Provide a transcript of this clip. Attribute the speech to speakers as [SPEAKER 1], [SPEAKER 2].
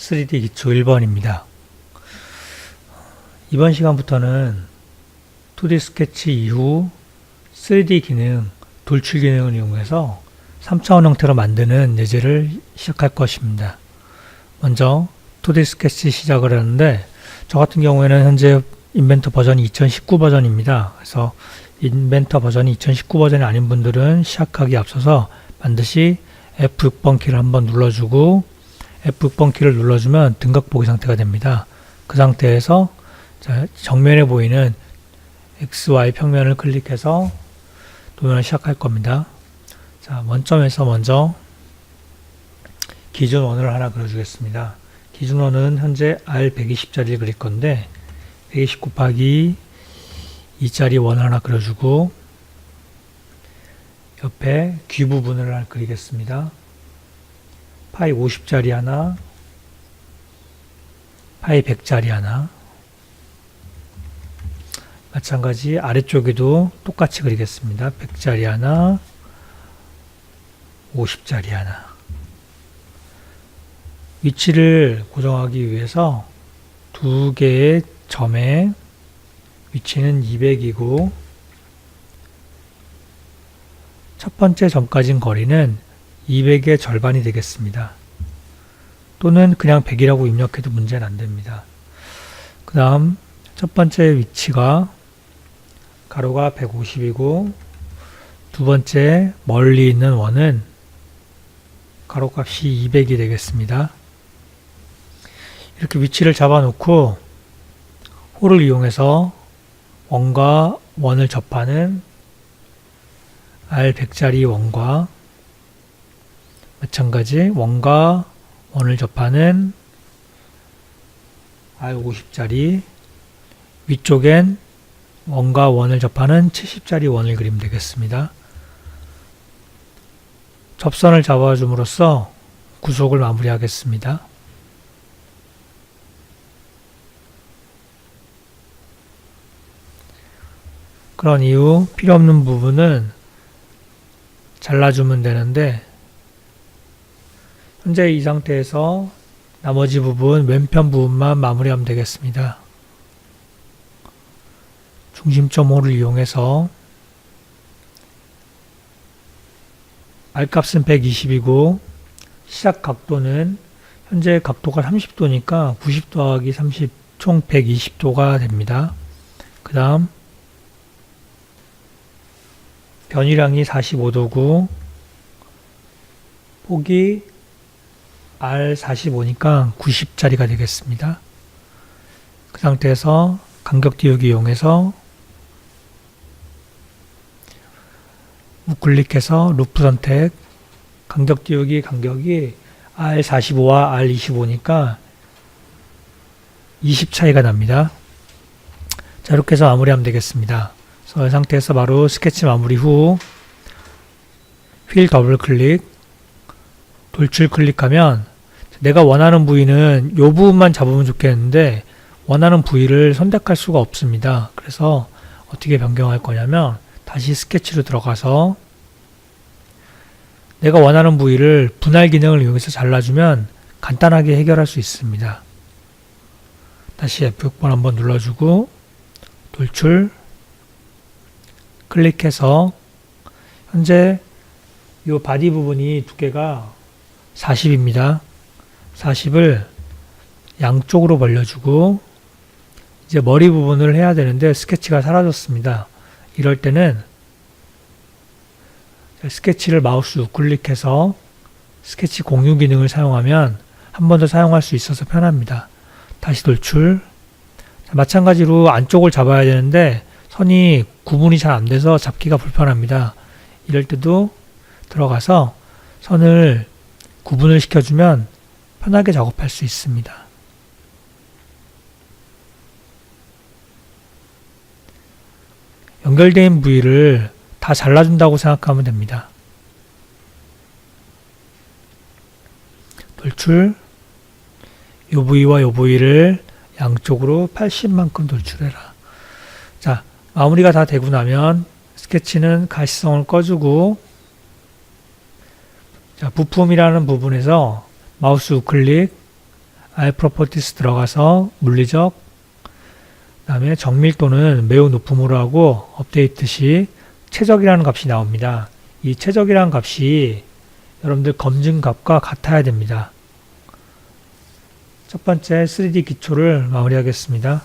[SPEAKER 1] 3D 기초 1번입니다. 이번 시간부터는 2D 스케치 이후 3D 기능, 돌출 기능을 이용해서 3차원 형태로 만드는 예제를 시작할 것입니다. 먼저 2D 스케치 시작을 하는데 저 같은 경우에는 현재 인벤터 버전이 2019 버전입니다. 그래서 인벤터 버전이 2019 버전이 아닌 분들은 시작하기 앞서서 반드시 F6번 키를 한번 눌러주고 F6번 키를 눌러주면 등각 보기 상태가 됩니다. 그 상태에서 자, 정면에 보이는 XY 평면을 클릭해서 도면을 시작할 겁니다. 자, 원점에서 먼저 기준 원을 하나 그려주겠습니다. 기준 원은 현재 R120짜리를 그릴 건데 120 곱하기 2짜리 원 하나 그려주고 옆에 귀 부분을 그리겠습니다. 파이 50짜리 하나, 파이 100짜리 하나. 마찬가지 아래쪽에도 똑같이 그리겠습니다. 100짜리 하나, 50짜리 하나. 위치를 고정하기 위해서 두 개의 점의 위치는 200이고 첫 번째 점까진 거리는 200의 절반이 되겠습니다. 또는 그냥 100이라고 입력해도 문제는 안 됩니다. 그 다음 첫 번째 위치가 가로가 150이고 두 번째 멀리 있는 원은 가로값이 200이 되겠습니다. 이렇게 위치를 잡아 놓고 홀을 이용해서 원과 원을 접하는 R100짜리 원과 마찬가지 원과 원을 접하는 R50짜리 위쪽엔 원과 원을 접하는 70짜리 원을 그리면 되겠습니다. 접선을 잡아줌으로써 구속을 마무리하겠습니다. 그런 이후 필요 없는 부분은 잘라주면 되는데 현재 이 상태에서 나머지 부분 왼편 부분만 마무리하면 되겠습니다. 중심점 호를 이용해서 R값은 120이고 시작 각도는 현재 각도가 30도니까 90 더하기 30 총 120도가 됩니다. 그 다음 변이량이 45도고 폭이 R45니까 90짜리가 되겠습니다. 그 상태에서 간격 띄우기 이용해서 우클릭해서 루프 선택 간격 띄우기 간격이 R45와 R25니까 20 차이가 납니다. 자 이렇게 해서 마무리하면 되겠습니다. 그래서 이 상태에서 바로 스케치 마무리 후 휠 더블 클릭 돌출 클릭하면 내가 원하는 부위는 이 부분만 잡으면 좋겠는데 원하는 부위를 선택할 수가 없습니다. 그래서 어떻게 변경할 거냐면 다시 스케치로 들어가서 내가 원하는 부위를 분할 기능을 이용해서 잘라주면 간단하게 해결할 수 있습니다. 다시 F6번 한번 눌러주고 돌출 클릭해서 현재 이 바디 부분이 두께가 40입니다. 40을 양쪽으로 벌려주고 이제 머리 부분을 해야 되는데 스케치가 사라졌습니다. 이럴 때는 스케치를 마우스 우클릭해서 스케치 공유 기능을 사용하면 한 번 더 사용할 수 있어서 편합니다. 다시 돌출. 마찬가지로 안쪽을 잡아야 되는데 선이 구분이 잘 안 돼서 잡기가 불편합니다. 이럴 때도 들어가서 선을 구분을 시켜주면 편하게 작업할 수 있습니다. 연결된 부위를 다 잘라준다고 생각하면 됩니다. 돌출 이 부위와 이 부위를 양쪽으로 80만큼 돌출해라. 자, 마무리가 다 되고 나면 스케치는 가시성을 꺼주고 자, 부품이라는 부분에서 마우스 우클릭 아이 프로퍼티스 들어가서 물리적 그 다음에 정밀도는 매우 높음으로 하고 업데이트 시 최적이라는 값이 나옵니다. 이 최적이라는 값이 여러분들 검증 값과 같아야 됩니다. 첫 번째 3D 기초를 마무리하겠습니다.